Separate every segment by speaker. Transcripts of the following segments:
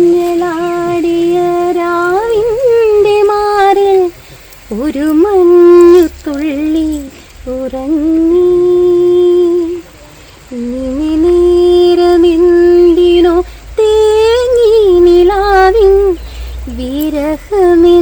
Speaker 1: വരമഞ്ഞളാടിയ രാവിന്റെ മാറിൽ ഒരു മഞ്ഞു തുള്ളി ഉറങ്ങി. നിമിനേരമെന്തിനോ തേങ്ങി നിലാവിൻ വിരഹമെന്നാളും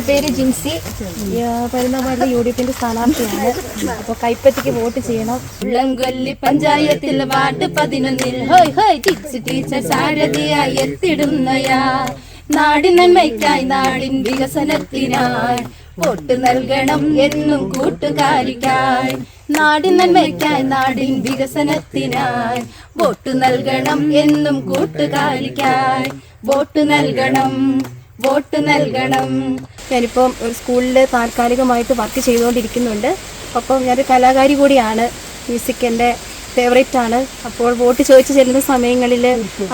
Speaker 2: എന്റെ പേര് ജിൻസി. പരുന്നമാരുടെ യു ഡി എഫിന്റെ സ്ഥാനാർത്ഥിയാണ്. അപ്പോൾ കൈപ്പറ്റിക്ക് വോട്ട് ചെയ്യണം.
Speaker 3: ഉള്ളംകൊല്ലി പഞ്ചായത്തിൽ വാർഡ് പതിനൊന്നിൽ. ഹോയ് ഹോയ് ടീച്ചർ സാരഥിയായി എത്തിടുന്നയാ. നാടിൻ നന്മയ്ക്കായി നാടിൻ വികസനത്തിനായി വോട്ട് നൽകണം എന്നും കൂട്ടുകാരിക്കായി. നാടിൻ നന്മയ്ക്കായി നാടിൻ വികസനത്തിനായി വോട്ട് നൽകണം എന്നും കൂട്ടുകാരിക്കായി. വോട്ട് നൽകണം വോട്ട് നൽകണം.
Speaker 2: ഞാനിപ്പം ഒരു സ്കൂളിൽ താൽക്കാലികമായിട്ട് വർക്ക് ചെയ്തുകൊണ്ടിരിക്കുന്നുണ്ട്. അപ്പം ഞാനൊരു കലാകാരി കൂടിയാണ്. മ്യൂസിക് എന്റെ ഫേവറേറ്റ് ആണ്. അപ്പോൾ വോട്ട് ചോദിച്ചു ചെല്ലുന്ന സമയങ്ങളിൽ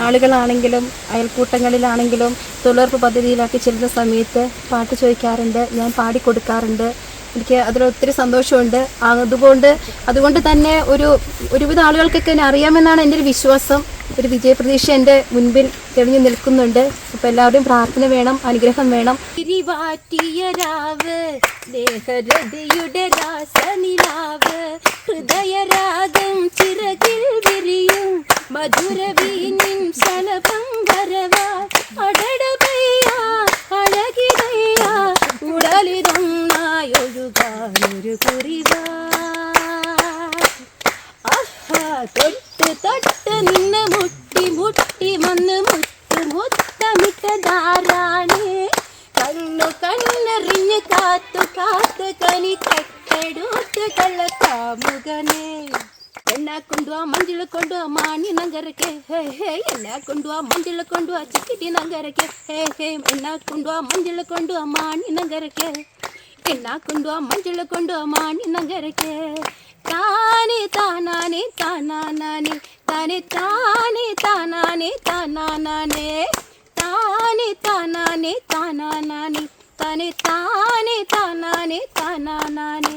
Speaker 2: ആളുകളാണെങ്കിലും അയൽക്കൂട്ടങ്ങളിലാണെങ്കിലും തൊഴിലുറപ്പ് പദ്ധതിയിലൊക്കെ ചെല്ലുന്ന സമയത്ത് പാട്ട് ചോദിക്കാറുണ്ട്. ഞാൻ പാടിക്കൊടുക്കാറുണ്ട് എനിക്ക് അതിലൊത്തിരി സന്തോഷമുണ്ട്. അതുകൊണ്ട് അതുകൊണ്ട് തന്നെ ഒരു ഒരുവിധ ആളുകൾക്കൊക്കെ എന്നെ അറിയാമെന്നാണ് എന്റെ ഒരു വിശ്വാസം. ഒരു വിജയപ്രതീക്ഷ എന്റെ മുൻപിൽ തെളിഞ്ഞു നിൽക്കുന്നുണ്ട്. അപ്പൊ എല്ലാവരുടെയും പ്രാർത്ഥന വേണം അനുഗ്രഹം വേണം.
Speaker 3: തിരിവാറ്റിയ രാവ് ദേഹരതിയുടെ രാസനിലാവ് ഹൃദയരാഗം ചിറകിൽ വിരിയും മധുരവീനിൻ ശലഭം വരവാ. അടടപയ്യ അഴകിടയ്യ ഉടലിതൊന്നായൊഴുകാനൊരു കുറിവാ. തൊട്ട് തൊട്ട് നിന്നെ മുട്ടി മുട്ടി മന്ന് മുത്ത് മുത്തമിട്ട ധാരാണി കണ്ണു കണ്ണെറിഞ്ഞ് കാത്തു കാത്ത് കനി കെട്ടടൂത്ത് കള്ള കാമുകനെ ಎಣ್ಣ ಕೊಂಡು ಆ ಮಂಜುಳ ಕೊಂಡು ಮಾಣಿ ನಂಗರಕ್ಕೆ ಹೇ ಹೇ ಎಣ್ಣ ಕೊಂಡು ಆ ಮಂಜುಳ ಕೊಂಡು ಆ ಚಿಕ್ಕಿಟಿ ನಂಗರಕ್ಕೆ ಹೇ ಹೇ ಎಣ್ಣ ಕೊಂಡು ಆ ಮಂಜುಳ ಕೊಂಡು ಆ ಮಾಣಿ ನಂಗರಕ್ಕೆ ಎಣ್ಣ ಕೊಂಡು ಆ ಮಂಜುಳ ಕೊಂಡು ಆ ಮಾಣಿ ನಂಗರಕ್ಕೆ தானே தானானே தானானே தானே தானே தானானே தானானே தானே தானானே தானானே தானே தானே தானானே தானானே